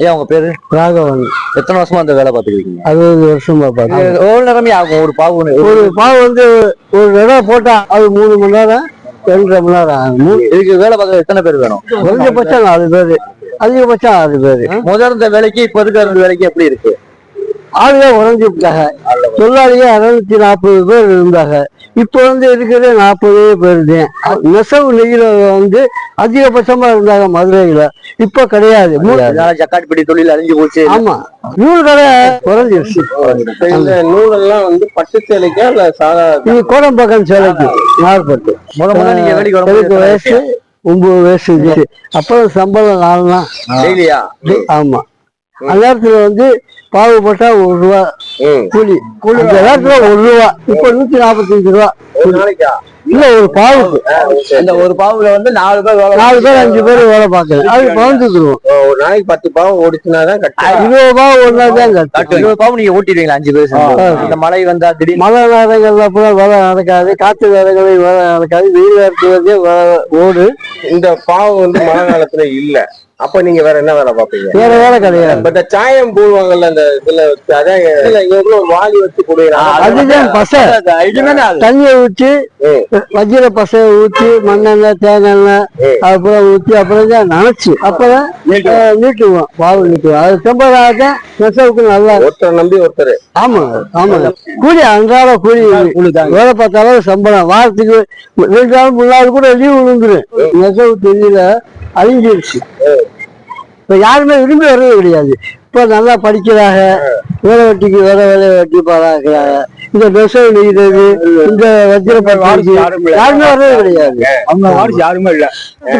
ஐயா உங்க பேரு? ராகவன். எத்தனை வருஷமா அந்த வேலை பார்த்துருக்கீங்க அறுபது வருஷமா பார்த்தேன் எவ்வளவு நேரமே ஆகும்? ஒரு பாவு ஒரு பாவு வந்து ஒரு தடவை போட்டா அது மூணு மணி நேரம் ரெண்டரை மணி நேரம் ஆகும். இதுக்கு வேலை பார்க்க எத்தனை பேர் வேணும்? குறைஞ்சபட்சம் நாலு பேரு. அதிகபட்சம் ஆறு பேரு. முதல் இருந்த வேலைக்கு இப்ப இருக்கிற வேலைக்கு எப்படி இருக்கு? ஆளுங்க உறைஞ்சு விட்டாங்க தொழிலாளிங்க அறுநூத்தி நாற்பது பேர் இருந்தாங்க. இப்போ வந்து இருக்கிறது நாற்பது பேர் தான் நெசவு நெய்யில வந்து அதிகபட்சமா இருந்தாங்க மதுரையில. இப்போ கிடையாது. ஜக்காட்படி தொழில் அழிஞ்சு போச்சு. ஆமா. நூறு கடை குறைஞ்சிருச்சு. இந்த நூலெல்லாம் வந்து பட்டு சேலைக்கா இல்ல சாதா? இது கோடம்பாக்கம் சேலைக்கு வேலைக்கு எனக்கு வயசு ஒன்பது வயசு இருந்துச்சு. அப்புறம் சம்பளம் நாலுனா டெய்லியா? ஆமா. அந்த நேரத்துல வந்து பாவு போட்டா ஒரு ரூபா. கூலி கூலி அந்த நேரத்துல ஒரு ரூபா. இப்ப நூத்தி நாற்பத்தஞ்சு ரூபா. ஒரு நாளைக்கா? இல்ல ஒரு பாவுக்கு அந்த ஒரு பாவுல வந்து நாலு பேர் நாலு பேர் அஞ்சு பேர் வேலை பார்க்கல அது பவுந்துக்குருவோம் ஒரு நாளைக்கு பத்து பாவம் ஓடிச்சுனாதான் கட்ட. இருபது ரூபா ஒன்னா தான் கட்டும் கட்டு. இருபது பாவு நீங்க ஓட்டிடுவீங்களா அஞ்சு பேர். இந்த மழை வந்தா திடீர்னு? மழை நேரங்கள்ல கூட வேலை நடக்காது. காற்று நேரங்களில் வேலை நடக்காது. வெயில் நேரத்துல ஓடு. இந்த பாவம் வந்து மழை காலத்துல இல்ல. அப்ப நீங்க வேற என்ன வேலை பாப்பீங்க வேற வேலை கிடையாது. இப்ப இந்த சாயம் போடுவாங்கல்ல அந்த இதுல வச்சு, அதான் ஒரு வாளி வச்சு கொடுக்குறாங்க அதுதான் பசை. தண்ணியை ஊற்றி. வஜ்ர பசையை ஊற்றி மண்ணெண்ணெய் தேங்காய் அப்புறம் ஊற்றி அப்புறம் தான் நனைச்சு அஹ், நீட்டுவோம். பாவு நீட்டுவோம் அது செம்பதாக நெசவுக்கு நல்லா. ஒருத்தரை நம்பி ஒருத்தர். ஆமா ஆமா. கூலி அன்றாட கூலி. வேலை பார்த்தாலும் சம்பளம். வாரத்துக்கு ரெண்டு நாள் மூணு நாள் கூட லீவு விழுந்துரும் நெசவு தொழில அழிஞ்சிருச்சு. இப்ப யாருமே விரும்பி வர்றது கிடையாது. இப்ப நல்லா படிக்கிறாங்க. வேலை வெட்டிக்கு வேலை வேலை வெட்டி பாராக்குறாங்க இந்த நெசவு நெய்கிறது இந்த வஜ்ர பட்டு யாருமே வர்றது கிடையாது. அவங்க வாரிசு யாருமே இல்ல.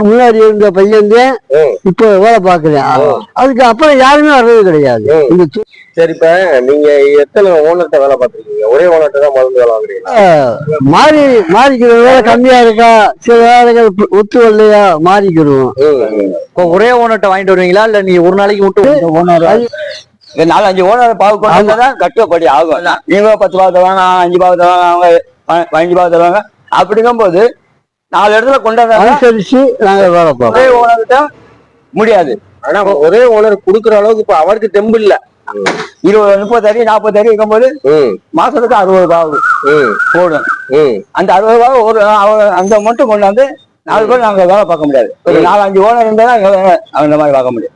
முன்னாடி இருந்த பையன். இப்ப வேலை பாக்குறேன் அதுக்கு அப்புறம் யாருமே வர்றது கிடையாது. இந்த சரி இப்ப நீங்க எத்தனை ஓனர்ட்ட வேலை பார்த்திருக்கீங்க? ஒரே ஓனர்ட்ட தான் முதல்ல வேலை வாங்குறீங்களா? ஆஹ் மாறி மாறிக்கிற வேலை கம்மியா இருக்கா? சில வேலைகள் ஒத்து வரலையா? மாறிக்கிடுவோம். ம், ம். இப்போ ஒரே ஓனர்ட்ட வாங்கிட்டு வருவீங்களா? இல்ல நீங்க ஒரு நாளைக்கு விட்டு ஓனர் நாலு அஞ்சு ஓனர் பாவு கொண்டு தான் கட்டுப்படி ஆகும். நீங்க பத்து பாவு தருவாங்க நான் அஞ்சு பாவு தருவாங்க அவங்க ப- பதினஞ்சு பாவு தருவாங்க. அப்படிங்கும்போது நாலு இடத்துல கொண்டு வந்தாங்க அனுசரிச்சு நாங்க வேலை பார்ப்போம். ஒரே ஓனர்கிட்ட முடியாது. ஆனா ஒரே ஓனர் குடுக்குற அளவுக்கு இப்ப அவருக்கு தெம்பு இல்ல. இருபது முப்பது அடி நாற்பது அடி இருக்கும்போது மாசத்துக்கு அறுபது பாவு ம், போடும். அந்த அறுபது பாவு ஒரு அந்த மட்டும் கொண்டு வந்து நாலு பேர் நாங்க வேலை பார்க்க முடியாது. ஒரு நாலு அஞ்சு ஓனர் இருந்தா அந்த மாதிரி பார்க்க முடியும்.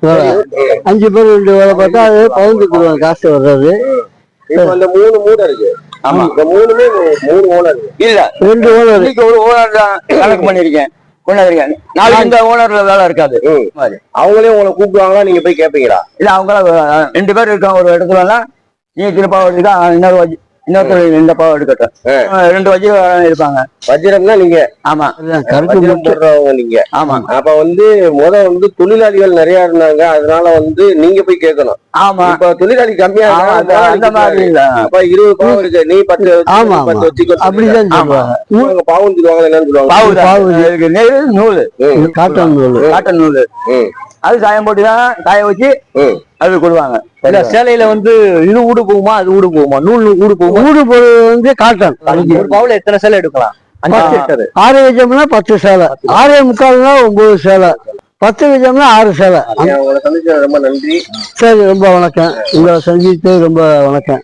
அஞ்சு பேர் ரெண்டு வேலை பார்த்தா அது பகிர்ந்துக்குடுவோம் காசு வர்றது. அந்த மூணு மூடை இருக்கு. ஆமா. இந்த மூணுமே மூணு ஓனர் இல்ல. ரெண்டு ஓனர். ஒரு ஓனர் தான் கணக்கு பண்ணிருக்கேன் நாளைக்கு இந்த ஓனர்ல வேலை இருக்காது. அவங்களே உங்களை கூப்பிடுவாங்களா? நீங்க போய் கேப்பீங்களா? இல்ல அவங்க ரெண்டு பேர் இருக்காங்க ஒரு இடத்துல நீ திருப்பா எடுக்கா இன்னொரு இன்னொருத்தர் இந்த பாவம் எடுக்கட்டும். ரெண்டு வஜி இருப்பாங்க. வஜ்ரம்னா நீங்க. ஆமா. வஜ்ரம் போடுறவங்க நீங்க. ஆமா. அப்ப வந்து முத வந்து தொழிலாளிகள் நிறைய இருந்தாங்க. அதனால வந்து நீங்க போய் கேட்கணும். ஆமா. இப்ப தொழிலாளி கம்மியா அந்த- மாதிரி இல்ல. அப்ப இருபது பாவம் இருக்கு. நீ பத்து ஆமா, பத்து. வச்சுக்கோ அப்படிதான். சொல்லுவாங்க. பாவம் சொல்லுவாங்க என்னன்னு சொல்லுவாங்க. பாவு பாவு. நெல் காட்டன் நூல். காட்டன் நூல். அது சாயம் போட்டு தான் காய வச்சு. அது கொடுவாங்க. இல்ல சேலையில வந்து இது ஊடு போகுமா அது ஊடு போகுமா? நூல் ஊடு போகுமா? ஊடு பொருள் வந்து காட்டன். ஒரு பாவுல எத்தனை சேலை எடுக்கலாம்? ஆறு கஜம்னா பத்து சேலை. ஆறே முக்கால்னா ஒன்பது சேலை. பத்து கஜம்னா ஆறு சேலை. ரொம்ப நன்றி. சரி ரொம்ப வணக்கம். உங்களை சந்தித்து ரொம்ப வணக்கம்.